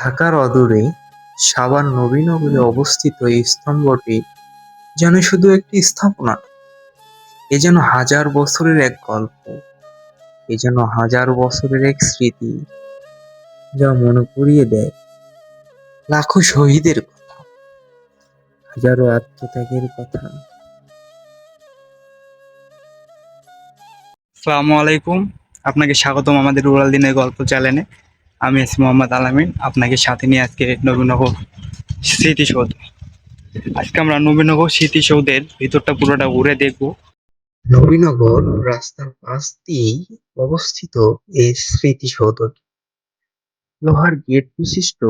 ঢাকার অদূরে সাভার নবীনগরে অবস্থিত এই স্তম্ভটি যেন শুধু একটি স্থাপনা, এ যেন হাজার বছরের এক গল্প, এ যেন হাজার বছরের এক স্মৃতি যা মনে করিয়ে দেয় লাখো শহীদের কথা, হাজারো আত্মত্যাগের কথা। আসসালামু আলাইকুম। আপনাকে স্বাগতম আমাদের রুরাল দিনের গল্প চ্যানেলে। আমি আছি মোহাম্মদ আলামিন। আপনাকে সাথে নিয়ে আজকে নবীনগর স্মৃতিসৌধ। আজকে আমরা নবীনগর স্মৃতিসৌধের ভিতরটা পুরোটা ঘুরে দেখব। নবীনগর রাস্তার পাশ দিয়েই অবস্থিত এই স্মৃতিসৌধটি লোহার গেট বিশিষ্ট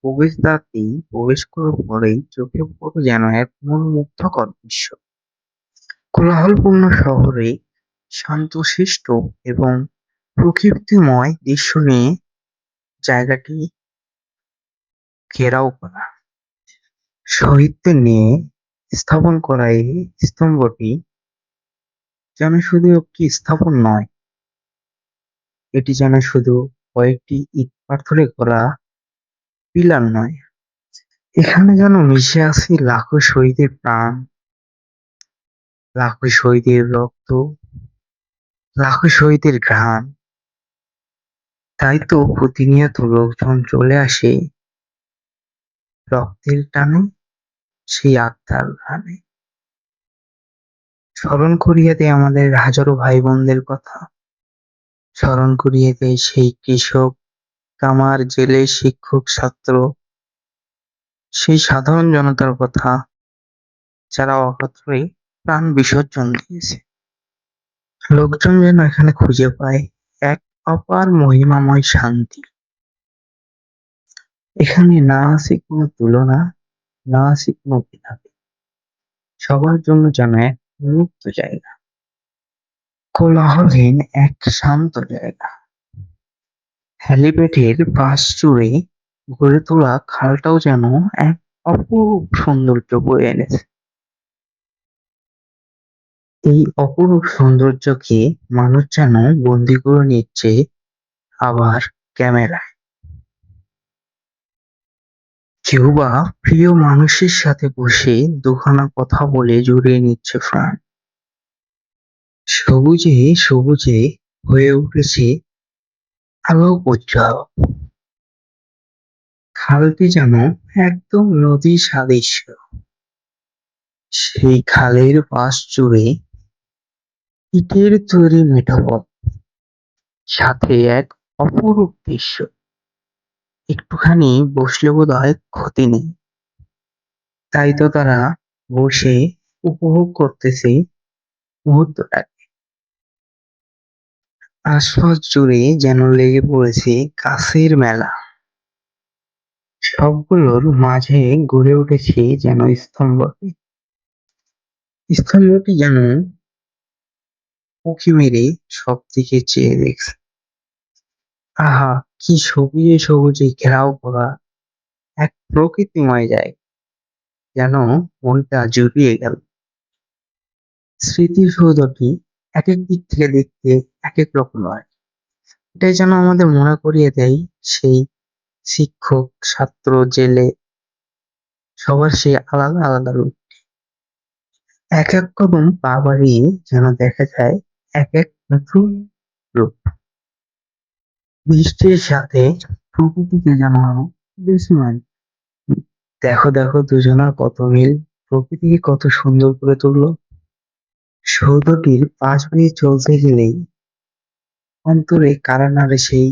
প্রবেশদ্বারটি প্রবেশ করার পরেই চোখে পড়ে যেন এক মনোমুগ্ধকর দৃশ্য। কোলাহলপূর্ণ শহরে শান্তশিষ্ট এবং প্রকৃতিময় দৃশ্য নিয়ে জায়গাটি ঘেরাও করা। শহীদদের নিয়ে স্থাপন করা এই স্তম্ভটি যেন শুধু একটি স্থাপন নয়, এটি যেন শুধু কয়েকটি ইট পাথরে করা পিলার নয়, এখানে যেন মিশে আছে লাখো শহীদের প্রাণ, লাখো শহীদের রক্ত, লাখো শহীদের ঘ্রাণ। তাই তো প্রতিনিয়ত লোকজন চলে আসে। রক্তের টানে সেই আত্মার ঘ্রাণে। স্মরণ করিয়ে দেয় আমাদের হাজারো ভাই বোনদের কথা। স্মরণ করিয়ে দেয় সেই কৃষক, কামার, জেলে শিক্ষক, ছাত্র। সেই সাধারণ জনতার কথা যারা অকাতরে প্রাণ বিসর্জন দিয়েছে। লোকজন যেন এখানে খুঁজে পায়। অপার মহিমাময় শান্তি। এখানে না আছে কোনো তুলনা, না আছে কোনো সবার জন্য যেন এক মুক্ত জায়গা। কোলাহলহীন এক শান্ত জায়গা। হ্যালিপ্যাডের পাশ জুড়ে গড়ে তোলা খালটাও যেন এক অপরূপ সৌন্দর্য বয়ে এনেছে। এই অপরূপ সৌন্দর্যকে মানুষ যেন বন্দি করে নিচ্ছে আবার ক্যামেরায়। কেউ বা প্রিয় মানুষের সাথে বসে দুখানা কথা বলে জুড়িয়ে নিচ্ছে প্রাণ। সবুজে সবুজে হয়ে উঠেছে আলোক উজ্জ্বল। খালটি যেন একদম নদী সাদৃশ্য। সেই খালের পাশ জুড়ে ইটের তৈরি মেঠো পথ সাথে এক অপরূপ দৃশ্য। একটুখানি বসলে বোধ হয় ক্ষতি নেই। তাই তো তারা বসে উপভোগ করতেছে মুহূর্তটাকে। আশপাশ জুড়ে যেন লেগে পড়েছে গাছের মেলা। সবগুলোর মাঝে গড়ে উঠেছে যেন স্তম্ভটি। স্তম্ভটি যেন উঁকি মেরে সব দিকে চেয়ে দেখছে। আহা, কি সবুজে সবুজে ঘেরাও করা এক প্রকৃতিময় জায়গা। যেন মনটা জুড়িয়ে গেল। স্মৃতিসৌধটি এক এক দিক থেকে দেখতে এক এক রকম হয় এটাই যেন আমাদের মনে করিয়ে দেয় সেই শিক্ষক, ছাত্র, জেলে, সবার সেই আলাদা আলাদা রূপ। এক এক কদম পা বাড়িয়ে যেন দেখা যায় এক এক নতুন রূপ। বৃষ্টির সাথে প্রকৃতিকে আরও বেশি মানে। দেখো দেখো দুজনার কত মিল। প্রকৃতিকে কত সুন্দর করে তুললো। সৌধটির পাশ দিয়ে চলতে গেলেই অন্তরে কারা নাড়ে সেই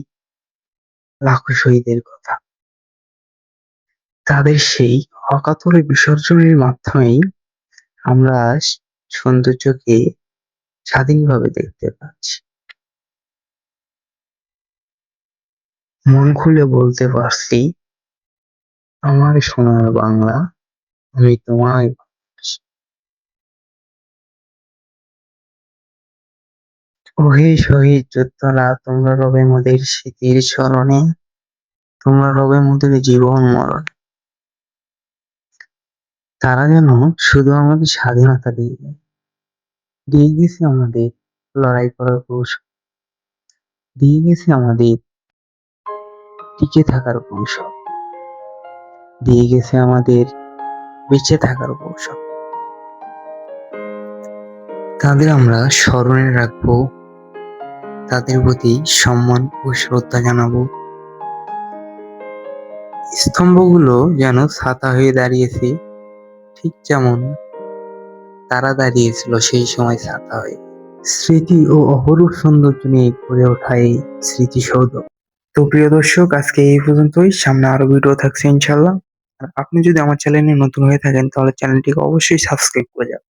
লাখো শহীদের কথা। তাদের সেই অকাতরে বিসর্জনের মাধ্যমেই আমরা সৌন্দর্যকে স্বাধীনভাবে দেখতে পাচ্ছি মন খুলে বলতে পারছি, আমার সোনার বাংলা আমি তোমায়। ওহে শহীদ যোদ্ধারা তোমরা রবে মোদের স্মৃতির স্মরণে, তোমরা রবে মোদের জীবন মরণ তারা যেন শুধু আমাদের স্বাধীনতা দিয়ে দিয়ে গেছে আমাদের লড়াই করার কৌশল। দিয়ে গেছে আমাদের টিকে থাকার কৌশল। দিয়ে গেছে আমাদের বেঁচে থাকার কৌশল। তাদের আমরা স্মরণে রাখব। তাদের প্রতি সম্মান ও শ্রদ্ধা জানাব। স্তম্ভগুলো যেন ছাতা হয়ে দাঁড়িয়েছে, ঠিক যেমন তারা দাঁড়িয়েছিল সেই সময় ছাতা হয়ে। স্মৃতি ও অপরূপ সৌন্দর্য নিয়ে গড়ে ওঠায় এই স্মৃতিসৌধ। তো প্রিয় দর্শক আজকে এই পর্যন্তই। সামনে আরও ভিডিও থাকছে ইনশাল্লাহ আর আপনি যদি আমার চ্যানেলে নতুন হয়ে থাকেন তাহলে চ্যানেলটিকে অবশ্যই সাবস্ক্রাইব করে যাবেন।